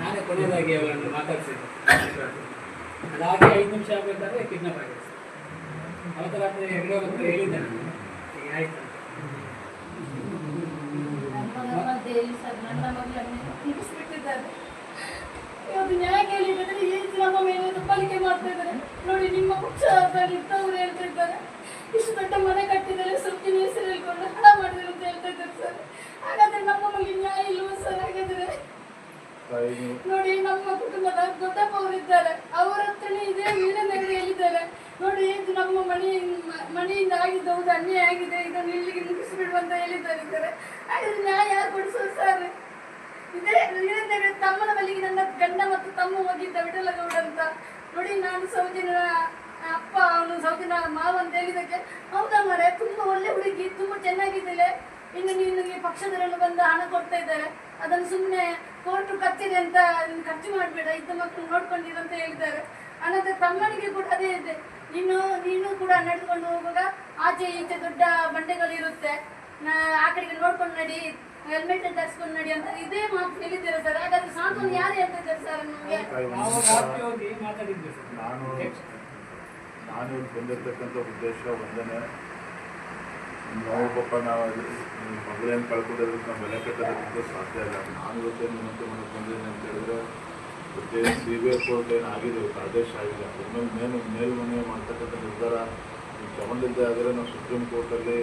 ನಾನೇ ಕೊನೆಯದಾಗಿ ಅವರನ್ನು ಮಾತಾಡ್ಸಿದ್ದು ಅದಾಗಿ ಐದು ನಿಮಿಷ ಆಗಬೇಕಾದ್ರೆ ಕಿಡ್ನಾಪ್ ಆಗಿದೆ. ಅವತ್ತು ರಾತ್ರಿ ಹೆಗಡೆ ಹತ್ರ ಹೇಳಿದ್ದೆ ಆಯ್ತು ಅಂತ. ನಮ್ಮ ಮಧ್ಯೆಯಲ್ಲಿ ಸರ್ ನನ್ನ ಮಗಳನ್ನು ಮುಗಿಸ್ಬಿಟ್ಟಿದ್ದಾರೆ ಇವತ್ತು ನ್ಯಾಯ ಕೇಳಿದ್ರೆ ಈ ರೀತಿ ನಮ್ಮ ಮೇಲೆ ದಬ್ಬಾಳಿಕೆ ಮಾಡ್ತಾ ಇದ್ದಾರೆ ನೋಡಿ, ನಿಮ್ಮ ಪಕ್ಷದಲ್ಲಿ ಇದ್ದವರು ಹೇಳ್ತಾ ಇದ್ದಾರೆ. ಇಷ್ಟು ದೊಡ್ಡ ಮನೆ ಕಟ್ಟಿದರೆ ಸುತ್ತಿನ ಹೆಸರು ಹೇಳ್ಕೊಂಡು ಹಣ ಮಾಡಿದ್ರು ಅಂತ ಹೇಳ್ತಾ ಇದ್ದಾರೆ ಸರ್. ಹಾಗಾದ್ರೆ ನಮ್ಮ ಮಗಳಿ ನ್ಯಾಯ ಇಲ್ವ ಸರ್? ಹಾಗಾದ್ರೆ ನೋಡಿ, ನಮ್ಮ ಕುಟುಂಬದ ದೊಡ್ಡಪ್ಪ ಅವರಿದ್ದಾರೆ ಅವರ ಹತ್ರನೇ ಇದೇ ವೀರನಗರಿ ಹೇಳಿದ್ದಾರೆ ನೋಡಿ, ಇದು ನಮ್ಮ ಮನೆ, ಮನೆಯಿಂದ ಆಗಿದ್ದ ಹೌದು, ಅನ್ಯಾಯ ಆಗಿದೆ. ಇದನ್ನು ಇಲ್ಲಿಗೆ ಮುಗಿಸ್ಬಿಡು ಅಂತ ಹೇಳಿದ್ದಾರೆ ಹಾಗಾದ್ರೆ ನ್ಯಾಯ ಯಾರು ಕೊಡಿಸೋದು ಸರ್? ಇದೇ ವೀರನಗರ ತಮ್ಮನ ಬಳಿಗೆ ನನ್ನ ಗಂಡ ಮತ್ತು ತಮ್ಮ ಹೋಗಿದ್ದ ವಿಠಲಗೌಡ ನೋಡಿ ನಾನು ಸೌಜನ್ಯ ಅಪ್ಪ, ಅವನು ಸೌಜನ್ಯ ಮಾವ ಅಂತ ಹೇಳಿದಕ್ಕೆ ಹೌದಾ ಮರೆ ತುಂಬಾ ಒಳ್ಳೆ ಹುಡುಗಿ, ತುಂಬಾ ಚೆನ್ನಾಗಿದ್ದಾಳೆ. ಇನ್ನು ನಿನಗೆ ಪಕ್ಷದವರೆಲ್ಲ ಬಂದು ಹಣ ಕೊಡ್ತಾ ಇದ್ದಾರೆ. ಅದನ್ನು ಸುಮ್ಮನೆ ಕೋರ್ಟು ಕತ್ತಿದೆ ಅಂತ ನೀನು ಖರ್ಚು ಮಾಡಬೇಡ, ಇದ್ದ ಮಕ್ಕಳು ನೋಡ್ಕೊಂಡಿರು ಅಂತ ಹೇಳಿದ್ದಾರೆ. ಅನ್ನೋದು ತಮ್ಮನಿಗೆ ಕೂಡ ಅದೇ ಇದೆ. ನೀನು ನೀನು ಕೂಡ ನಡೆದುಕೊಂಡು ಹೋಗುವಾಗ ಆಚೆ ಈಚೆ ದೊಡ್ಡ ಬಂಡೆಗಳಿರುತ್ತೆ ಆ ಕಡೆಗೆ ನೋಡ್ಕೊಂಡು ನಡಿ ಹೆಲ್ಮೆಟ್ ಧರಿಸ್ಕೊಂಡು ನಡಿ ಅಂತ ಇದೇ ಮಾತು ಹೇಳಿದ್ದೀರಾ ಸರ್. ನಾನು ನಾನು ಬಂದಿರ್ತಕ್ಕಂಥ ಉದ್ದೇಶ ಒಂದನೇ ನೋವು ಪಾಪ ನಾವು ಮಗಳೇನು ಕಳ್ಕೊಂಡಿರೋದಕ್ಕೆ ನಾವು ಬೆಲೆ ಕಟ್ಟೋದಕ್ಕೆ ಸಾಧ್ಯ ಇಲ್ಲ. ನಾನು ಇವತ್ತೇ ನಿಮ್ಮಂತೆ ಮನೆಗೆ ಬಂದಿದ್ದೀನಿ ಅಂತ ಹೇಳಿದ್ರೆ ಮತ್ತೆ ಸಿ ಬಿ ಐ ಕೋರ್ಟ್ ಏನು ಆಗಿದೆ ಇವತ್ತು ಆದೇಶ ಆಗಿದೆ. ಒಮ್ಮೆ ಮೇಲು ಮೇಲ್ಮನೆ ಮಾಡ್ತಕ್ಕಂಥ ನಿರ್ಧಾರ ನೀವು ತಗೊಂಡಿದ್ದೆ ಆದರೆ ನಾವು ಸುಪ್ರೀಂ ಕೋರ್ಟಲ್ಲಿ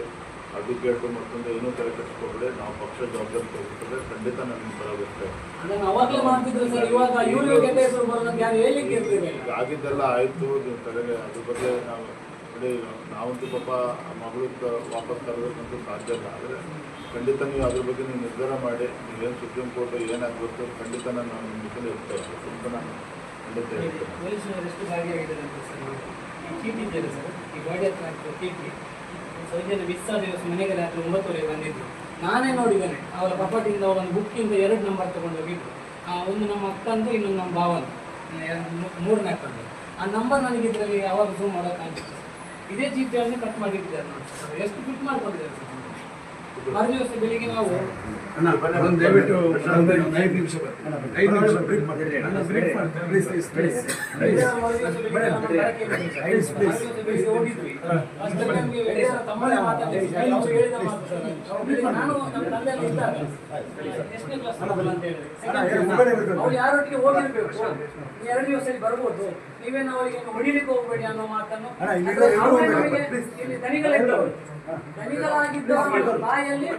ಅಡ್ವೊಕೇಟು ಮತ್ತೊಂದು ಏನೂ ತಲೆ ಕೆಡಿಸ್ಕೊಬೇಡಿ ನಾವು ಪಕ್ಷ ಜವಾಬ್ದಾರಿ ತೆಗೆದುಕೊಂಡ್ರೆ ಖಂಡಿತ ನಾನು ನಿಮ್ಮ ಪರ ಬರ್ತೇವೆ ಅದನ್ನು ಅವಾಗಲೇ ಮಾಡ್ತಿದ್ರು ಸರ್ ಇವಾಗ ಇವ್ರಿಗೆ ಕೆಟ್ಟ ಹೆಸರು ಬರೋದಕ್ಕೆ ಯಾರು ಹೇಳಿಕ್ಕೆ ಇರ್ತೀವಿ ಈಗ ಆಗಿದ್ದೆಲ್ಲ ಆಯಿತು ನೀವು ತಲೆಗೆ ಅದ್ರ ಬಗ್ಗೆ ನಾವು ನೋಡಿ ನಾವಂತೂ ಪಾಪ ಆ ಮಗಳು ವಾಪಸ್ ತರಬೇಕಂತೂ ಸಾಧ್ಯ ಇಲ್ಲ. ಆದರೆ ಖಂಡಿತ ನೀವು ಅದ್ರ ಬಗ್ಗೆ ನೀವು ನಿರ್ಧಾರ ಮಾಡಿ ನೀವೇನು ಸುಪ್ರೀಂ ಕೋರ್ಟ್ ಏನಾಗಬೇಕು ಖಂಡಿತ ನಾನು ನಿಮ್ಮ ಜೊತೆ ಇರ್ತೇವೆ ಅಂತ ನಾನು ಖಂಡಿತ ಹೇಳ್ತೇನೆ. ಸೌಜನ್ಯ ಮಿಸ್ ಆದ ದಿವಸ ಮನೆಗೆ ರಾತ್ರಿ ಒಂಬತ್ತುವರೆಗೆ ಬಂದಿದ್ರು. ನಾನೇ ನೋಡಿದ್ದೇನೆ. ಅವರ ಪಪ್ಪಟಿಂದ ಒಂದು ಬುಕ್ಕಿಂದ ಎರಡು ನಂಬರ್ ತಗೊಂಡು ಹೋಗಿದ್ದು. ಆ ಒಂದು ನಮ್ಮ ಅಕ್ಕಂದು ಇನ್ನೊಂದು ನಮ್ಮ ಮೂ- ಮೂರನೇ ಅಕ್ಕಂದು. ಆ ನಂಬರ್ ನನಗೆ ಇದರಲ್ಲಿ ಯಾವಾಗ ಝೂಮ್ ಮಾಡೋಕ್ಕಾಗ್ತಿತ್ತು ಇದೇ ಚೀಟಿಯಲ್ಲಿ ಕಟ್ ಮಾಡಿದ್ದಾರೆ ನೋಡಿ. ಸರ್ ಎಷ್ಟು ಫಿಟ್ ಮಾಡ್ಕೊಂಡಿದ್ದಾರೆ ಸರ್ ಮರು ದಿವಸ ಬೆಳಿಗ್ಗೆ ನಾವು ಮರು ದಿವಸ ಬೆಳಿಗ್ಗೆ ನಮ್ಮ ಬೆಳಗ್ಗೆ ಬಂದಿದ್ದು. ಮರು ದಿವಸ ಬೆಳಿಗ್ಗೆ ಹೋಗಿದ್ವಿ ಅಷ್ಟೇ ನಮ್ಗೆ ವೇಳೆಯರ ತಮ್ಮನೇ ಮಾತಾಡಿದ್ರು. ಅವ್ರು ಹೇಳಿದ ಮಾತು ಸರ್. ನಾನು ನಮ್ಮ ತಂದೆಯಲ್ಲಿ ಇದ್ದಾಗ ಎಷ್ಟನೇ ಕ್ಲಾಸ್ ಅಂತ ಹೇಳಿದ್ರೆ. ಅವ್ರು ಯಾರೊಟ್ಟಿಗೆ ಹೋಗಿರ್ಬೇಕು? ಎರಡು ಬರ್ಬೋದು. ನೀವೇನು ಅವರಿಗೆ ಹೊಡಿಲಿಕ್ಕೆ ಹೋಗ್ಬೇಡಿ ಅನ್ನೋ ಮಾತನ್ನು? ಅವ್ರೇ ಇರೋ- ನಮಗೆ ಇಲ್ಲಿ ದನಿಗಳಿದ್ದವರು. ದನಿಗಳಾಗಿದ್ದವರು ಬಾಯಲ್ಲಿ